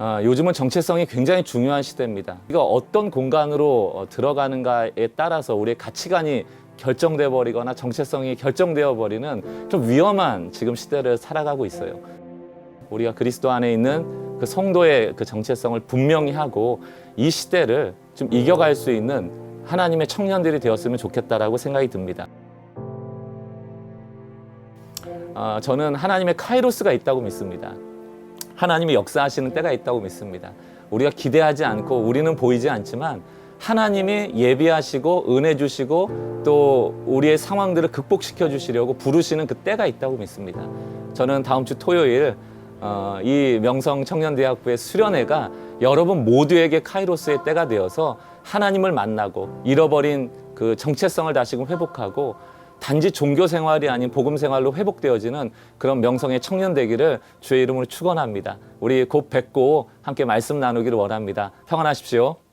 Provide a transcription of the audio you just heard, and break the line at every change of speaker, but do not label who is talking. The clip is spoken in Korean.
아, 요즘은 정체성이 굉장히 중요한 시대입니다. 이거 어떤 공간으로 어, 들어가는가에 따라서 우리의 가치관이 결정돼 버리거나 정체성이 결정되어 버리는 좀 위험한 지금 시대를 살아가고 있어요. 우리가 그리스도 안에 있는 그 성도의 그 정체성을 분명히 하고 이 시대를 좀 이겨갈 수 있는 하나님의 청년들이 되었으면 좋겠다라고 생각이 듭니다. 아, 저는 하나님의 카이로스가 있다고 믿습니다. 하나님이 역사하시는 때가 있다고 믿습니다. 우리가 기대하지 않고 우리는 보이지 않지만 하나님이 예비하시고 은혜 주시고 또 우리의 상황들을 극복시켜 주시려고 부르시는 그 때가 있다고 믿습니다. 저는 다음 주 토요일 어, 이 명성 청년대학부의 수련회가 여러분 모두에게 카이로스의 때가 되어서 하나님을 만나고 잃어버린 그 정체성을 다시금 회복하고 단지 종교 생활이 아닌 복음 생활로 회복되어지는 그런 명성의 청년 되기를 주의 이름으로 축원합니다. 우리 곧 뵙고 함께 말씀 나누기를 원합니다. 평안하십시오.